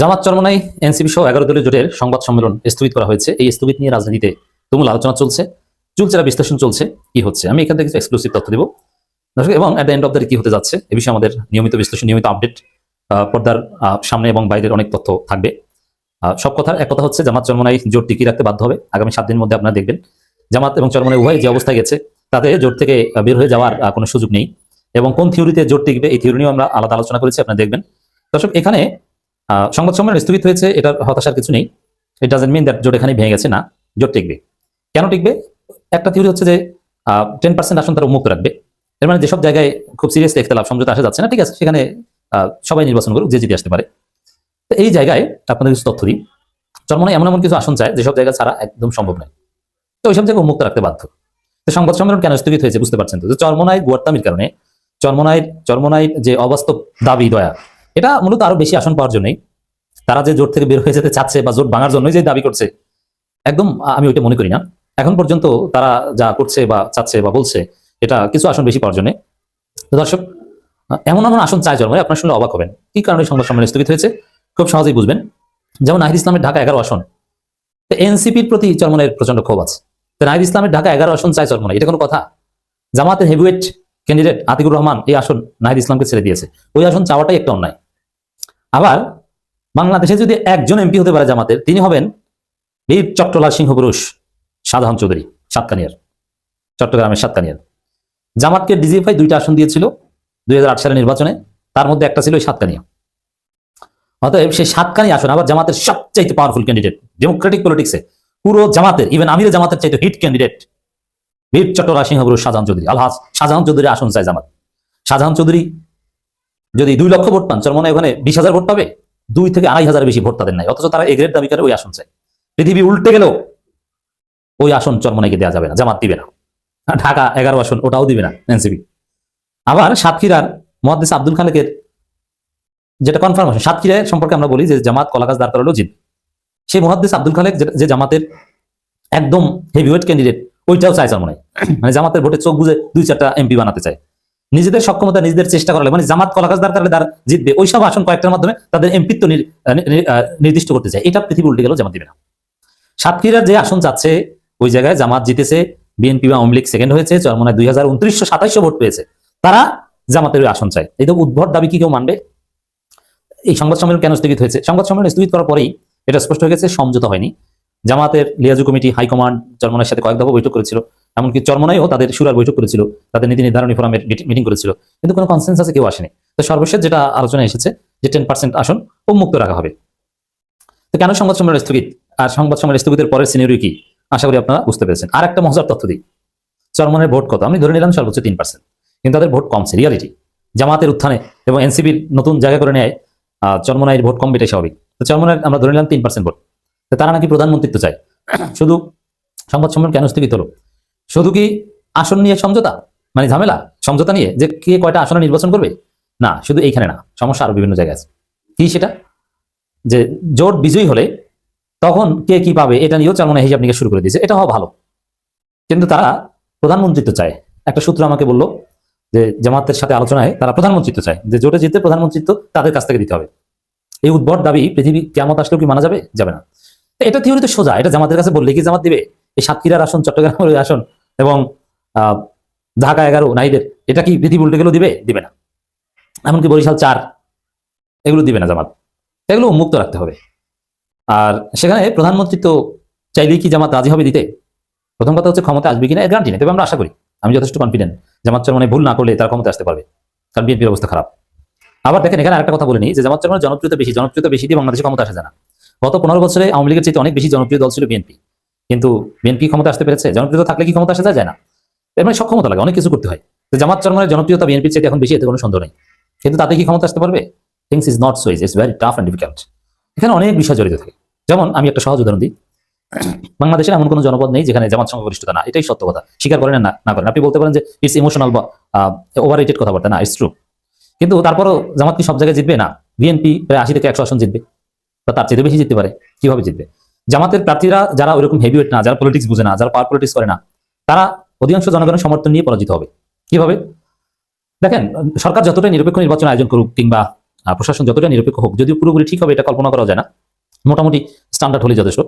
জামাত Charmonai NCP সহ এগারো দলীয় জোটের সংবাদ সম্মেলন স্থগিত করা হয়েছে। এই স্থগিত নিয়ে রাজনীতিতে তুমুল আলোচনা চলছে। চুলচেরা বিশ্লেষণ চলছে কি হচ্ছে। আমি এখান থেকে কিছু এক্সক্লুসিভ তথ্য দিব। দর্শক, এবং at the end of the কি হতে যাচ্ছে, এ বিষয়ে আমাদের নিয়মিত বিশ্লেষণ, নিয়মিত আপডেট পর্দার সামনে এবং বাইরের অনেক তথ্য থাকবে। সব কথার এক কথা হচ্ছে জামাত চরমনাই জোট টিকিয়ে রাখতে বাধ্য হবে। আগামী সাত দিনের মধ্যে আপনারা দেখবেন জামাত এবং চরমনাই উভয় যে অবস্থায় গেছে, তাতে জোট থেকে বের হয়ে যাওয়ার কোনো সুযোগ নেই। এবং কোন থিওরিতে জোট টিকবে, এই থিওরি নিয়েও আমরা আলাদা আলোচনা করেছি, আপনারা দেখবেন। দর্শক, এখানে সংবাদ সম্মেলন স্থগিত হয়েছে, এটার হতাশার কিছু নেই। ইট ডাজেন্ট মিন দ্যাট জোট এখানে ভেঙে গেছে, না। জোট টিকবে। কেন টিকবে? একটা থিওরি হচ্ছে যে টেন পার্সেন্ট আসন তারা উন্মুক্ত রাখবে। এর মানে যেসব জায়গায় খুব সিরিয়াসলি লাভ সমঝোতা আসা যাচ্ছে না, ঠিক আছে, সেখানে সবাই নির্বাচন করুক, যে জিতে আসতে পারে। তো এই জায়গায় আপনাদের কিছু তথ্য দিই। চরমনে এমন এমন কিছু আসন চায়, যেসব জায়গা ছাড়া একদম সম্ভব নয়। তো ওইসব জায়গায় উন্মুক্ত রাখতে বাধ্য। তো সংবাদ সম্মেলন কেন স্থগিত হয়েছে বুঝতে পারছেন তো? চরমনায় গুয়ার্তামির কারণে চরমনায় চরমনায় যে অবাস্তব দাবি, দয়া এটা মূলত আরও বেশি আসন পাওয়ার জন্যই। তারা যে জোট থেকে বের হয়ে যেতে চাচ্ছে বা জোট ভাঙার জন্যই যে দাবি করছে, একদম আমি ওইটা মনে করি না। এখন পর্যন্ত তারা যা করছে বা চাচ্ছে বা বলছে, এটা কিছু আসন বেশি পাওয়ার জন্য। দর্শক, এমন এমন আসন চায় জন্মে আপনার শুনলে অবাক হবেন। কি কারণে সংবাদ সম্মেলন স্থগিত হয়েছে? খুব সহজেই বুঝবেন। যেমন নাহিদ ইসলামের ঢাকা এগারো আসন। এনসিপির প্রতি চরমনের প্রচণ্ড ক্ষোভ আছে। নাহিদ ইসলামের ঢাকা এগারো আসন চায় চরমনে এটা কোনো কথা? জামাতের হেভিওয়েট ক্যান্ডিডেট আতিকুর রহমান এই আসন নাহিদ ইসলামকে ছেড়ে দিয়েছে। ওই আসন চাওয়াটাই একটা অন্যায়। আবার বাংলাদেশে যদি একজন এমপি হতে পারে জামাতের, তিনি হবেন বীর চট্টলাল সিংহ পুরুষ সাধারণ চৌধুরী সাতকানিয়ার, চট্টগ্রামের সাতকানিয়ার। জামাতকে ডিজিএফআই দুইটা আসন দিয়েছিল দুই হাজার আট সালের নির্বাচনে, তার মধ্যে একটা ছিল ওই সাতকানিয়া। অতএব সেই সাতকানি আসন আবার জামাতের সবচাইতে পাওয়ারফুল ক্যান্ডিডেট ডেমোক্রেটিক পলিটিক্সে পুরো জামাতের ইভেন আমির জামাতের চাইতে হিট ক্যান্ডিডেট বীর চট্টগ্রাম সিংহপুরুষ শাহজাহান চৌধুরী। আলহাজ শাহজাহান চৌধুরী আসন চাই জামাত। শাহজাহান চৌধুরী যদি দুই লক্ষ ভোট পান চরমনে ওখানে বিশ হাজার ভোট পাবে? দুই থেকে আড়াই হাজার বেশি ভোট তাদের নাই। অথচ তারা এগ্রেড দাবি করে ওই আসন চায়। পৃথিবী উল্টে গেলেও ওই আসন চরমনাইকে দেওয়া যাবে না, জামাত দিবে না। ঢাকা এগারো আসন, ওটাও দিবে না এনসিপি। আবার সাতক্ষীরার মহাদিস আব্দুল খালেকের যেটা কনফার্মেশন সাতক্ষীরা সম্পর্কে আমরা বলি যে জামাত কলাগাছ দাঁড় করালো জিতবে সেই মহাদিস আব্দুল খালেক যে- যে জামাতের একদম হেভিওয়েট ক্যান্ডিডেট ওইটাও চায় চরমনাই মানে। জামাতের ভোটে চোখ বুঝে দুই চারটা এমপি বানাতে চায়। নিজেদের সক্ষমতা, নিজেদের চেষ্টা করালে মানে জামাত কলাগাছ দাঁড় করালে তারা জিতবে। ওইসব আসন কয়েকটার মাধ্যমে তাদের এমপিত্ব নির্দিষ্ট করতে চায়। এটা পৃথিবী উল্টে গেল, জামাত দিবে না। সাতক্ষীরার যে আসন চাচ্ছে ওই জায়গায় জামাত জিতেছে। বিএনপি বা আওয়ামী লীগ সেকেন্ড হয়েছে চরমনায় দুই হাজার উনত্রিশশো সাতাইশশো ভোট পেয়েছে। তারা জামাতের আসন চায়। এই তো উদ্ভট দাবি কি কেউ মানবে? এই সংবাদ সম্মেলন কেন স্থগিত হয়েছে? সংবাদ সম্মেলন স্থগিত করার পরেই এটা স্পষ্ট হয়ে গেছে, সমঝোতা হয়নি। জামাতের লিয়াজু কমিটি হাইকমান্ড চরমনের সাথে কয়েক দফা বৈঠক করেছিল। এমনকি চরমনাইও তাদের সুরার বৈঠক করেছিল, তাদের নীতি নির্ধারণী ফোরামের মিটিং করেছিল। কিন্তু কোনো কনসেন্সাসে কেউ আসেনি। তো সর্বশেষ যেটা আলোচনা এসেছে, যে টেন পার্সেন্ট আসন উন্মুক্ত রাখা হবে। তো কেন সংবাদ সম্মেলন স্থগিত? আর সংবাদ সম্মেলন স্থগিতের পরের সিনিয়রি কি? আশা করি আপনারা বুঝতে পেরেছেন। আর একটা মজার তথ্য দিই। চরমনের ভোট কত? আমি ধরে নিলাম সর্বোচ্চ তিন পার্সেন্ট কিন্তু তাদের ভোট কমছে রিয়ালিটি জামাতের উত্থানে এবং এনসিবির নতুন জায়গা করে নেয় চরমনাইয়ের ভোট কম বেটে স্বাভাবিক। তো চরমনায় আমরা ধরে নিলাম তিন পার্সেন্ট ভোট। তো তারা নাকি প্রধানমন্ত্রিত্ব চায়। শুধু সংবাদ সম্মেলন কেন স্থগিত হলো? শুধু কি আসন নিয়ে সমঝোতা? মানে ঝামেলা? সমঝোতা নিয়ে? যে কে কয়টা আসনে নির্বাচন করবে? না, শুধু এইখানে না, সমস্যা আরও বিভিন্ন জায়গায় আছে। কি সেটা? যে জোট বিজয়ী হলে তখন কে কি পাবে এটা নিয়েও চরমনে হিসাব নিকাশ শুরু করে দিয়েছে। এটা হওয়া ভালো। কিন্তু তারা প্রধানমন্ত্রিত্ব চায়। একটা সূত্র আমাকে বলল যে জামাতের সাথে আলোচনায় তারা প্রধানমন্ত্রিত্ব চায় যে জোটে জিততে প্রধানমন্ত্রিত্ব তাদের কাছ থেকে দিতে হবে। এই উদ্ভট দাবি পৃথিবী কেমন আসলেও কি মানা যাবে? যাবে না। এটা থিওরিতে সোজা। এটা জামাতের কাছে বললে কি জামাত দিবে? এই সাতক্ষীরার আসন, চট্টগ্রামের আসন এবং ঢাকা এগারো নাইদের এটা কি পৃথিবী উল্টে গেলেও দিবে? দিবে না। এমনকি বরিশাল চার, এগুলো দিবে না জামাত। এগুলো মুক্ত রাখতে হবে। আর সেখানে প্রধানমন্ত্রী তো চাইলেই কি জামাত রাজি হবে দিতে? প্রথম কথা হচ্ছে ক্ষমতা আসবে কিনা, এর গ্যারান্টি নেই। তবে আমরা আশা করি, আমি যথেষ্ট কনফিডেন্ট জামাত চরমনে ভুল না করলে তার ক্ষমতা আসতে পারবে, কারণ বিএনপির অবস্থা খারাপ। আবার দেখেন, এখানে আরেকটা কথা বলে নিই যে জামাত চরমনের জনপ্রিয়তা বেশি জনপ্রিয়তা বেশি দিয়ে বাংলাদেশে ক্ষমতা আসে না গত পনেরো বছরে আওয়ামী লীগের চাইতে অনেক বেশি জনপ্রিয় দল ছিল বিএনপি। কিন্তু বিএনপি ক্ষমতা আসতে পেরেছে? জনপ্রিয়তা থাকলে কি ক্ষমতা আসা যায়? না। এর মানে সক্ষমতা লাগে, অনেক কিছু করতে হয়। জামাত চরমনের জনপ্রিয়তা বিএনপির চাইতে এখন বেশি, এতে কোনো সন্দেহ নেই। কিন্তু তাতে কি ক্ষমতা আসতে পারবে? Things is not so is it's very tough and difficult এখানে অনেক বিষয় জড়িত থাকে। যেমন, আমি একটা সহজ উদাহরণ দিই। বাংলাদেশের এমন কোনো জনপদ নেই যেখানে জামাত সংখ্যাগরিষ্ঠতা না। এটাই সত্য কথা। স্বীকার করেন না না করেন। আপনি বলতে পারেন যে ইটস ইমোশনাল বা ওভার রেটেড কথাবার্তা। না ইটস ট্রু কিন্তু তারপরও জামাত কি সব জায়গায় জিতবে? না। বিএনপি প্রায় আশি থেকে একশো আসন জিতবে। বা তার চেয়ে বেশি জিততে পারে। কীভাবে জিতবে? জামাতের প্রার্থীরা যারা ওইরকম হেভিওয়েট না, যারা পলিটিক্স বুঝে না, যারা পাওয়ার পলিটিক্স করে না, তারা অধিকাংশ জনগণের সমর্থন নিয়ে পরাজিত হবে। কীভাবে? দেখেন, সরকার যতটা নিরপেক্ষ নির্বাচন আয়োজন করুক কিংবা প্রশাসন যতটা নিরপেক্ষ হোক যদি পুরোপুরি ঠিক হবে এটা কল্পনা করা যায় না। মোটামুটি স্ট্যান্ডার্ড হলে যথেষ্ট।